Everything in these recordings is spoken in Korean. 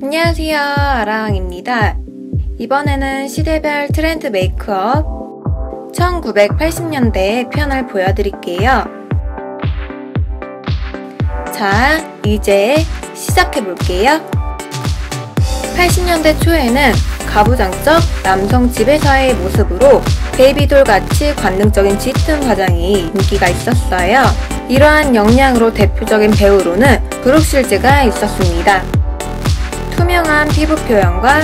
안녕하세요. 아라왕입니다. 이번에는 시대별 트렌드 메이크업 1980년대의 편을 보여드릴게요. 자, 이제 시작해볼게요. 80년대 초에는 가부장적 남성 집에서의 모습으로 베이비돌 같이 관능적인 짙은 화장이 인기가 있었어요. 이러한 역량으로 대표적인 배우로는 브룩 실즈가 있었습니다. 투명한 피부 표현과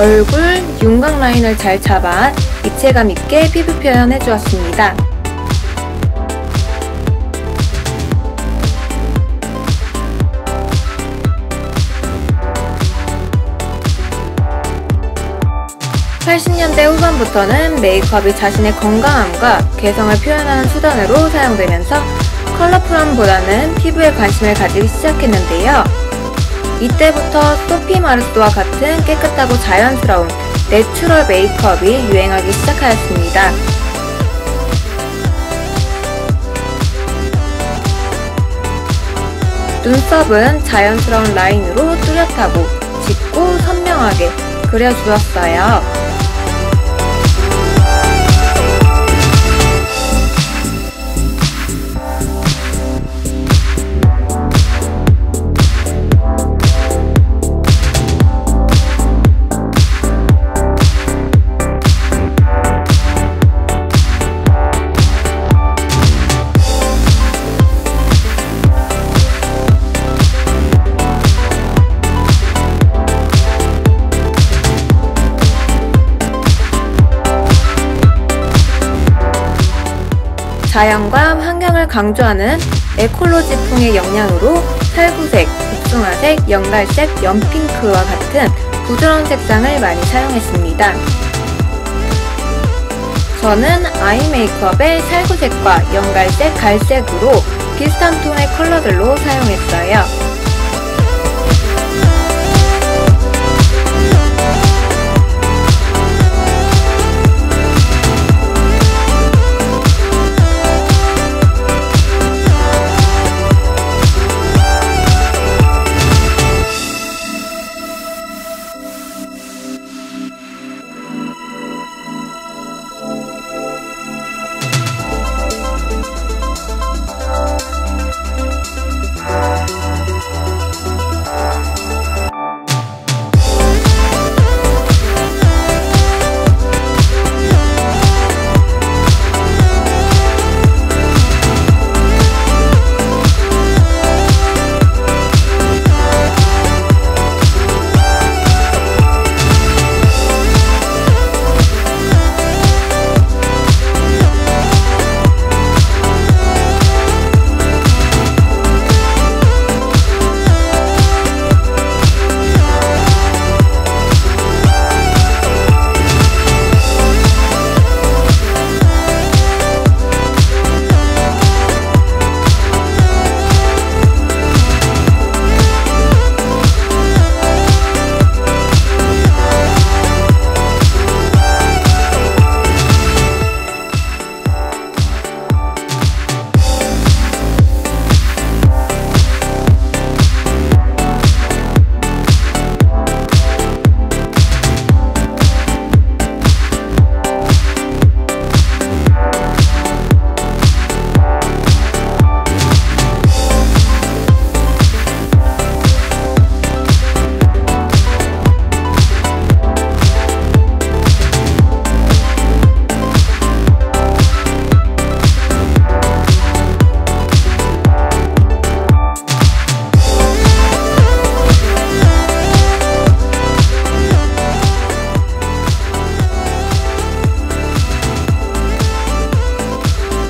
얼굴 윤곽 라인을 잘 잡아 입체감 있게 피부 표현해 주었습니다. (80년대) 후반부터는 메이크업이 자신의 건강함과 개성을 표현하는 수단으로 사용되면서 컬러풀함보다는 피부에 관심을 가지기 시작했는데요. 이때부터 소피 마르스와 같은 깨끗하고 자연스러운 내추럴 메이크업이 유행하기 시작하였습니다. 눈썹은 자연스러운 라인으로 뚜렷하고 짙고 선명하게 그려주었어요. ' 자연과 환경을 강조하는 에콜로지풍의 영향으로 살구색, 복숭아색, 연갈색, 연핑크와 같은 부드러운 색상을 많이 사용했습니다. 저는 아이 메이크업의 살구색과 연갈색, 갈색으로 비슷한 톤의 컬러들로 사용했어요.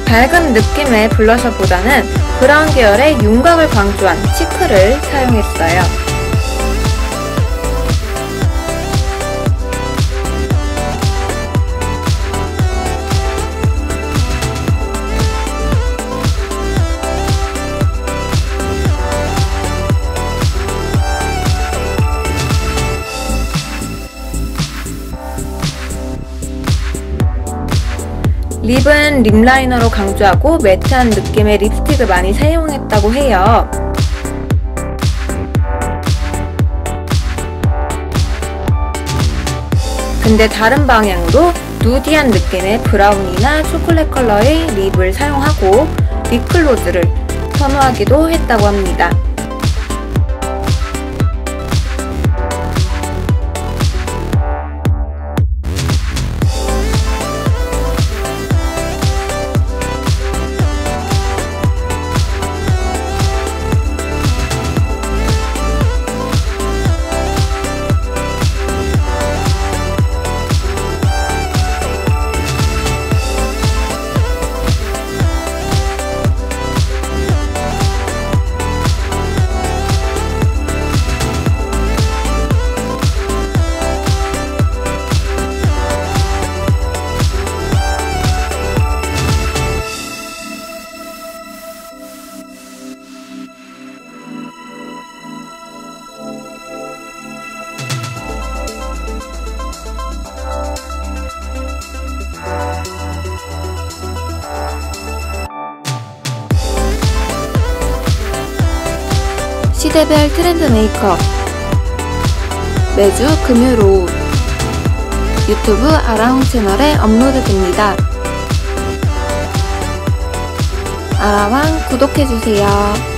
밝은 느낌의 블러셔보다는 브라운 계열의 윤곽을 강조한 치크를 사용했어요. 립은 립라이너로 강조하고 매트한 느낌의 립스틱을 많이 사용했다고 해요. 근데 다른 방향으로 누디한 느낌의 브라운이나 초콜릿 컬러의 립을 사용하고 립글로즈를 선호하기도 했다고 합니다. 시대별 트렌드 메이크업 매주 금요일 오후 유튜브 아라홍 채널에 업로드됩니다. 아라왕 구독해주세요.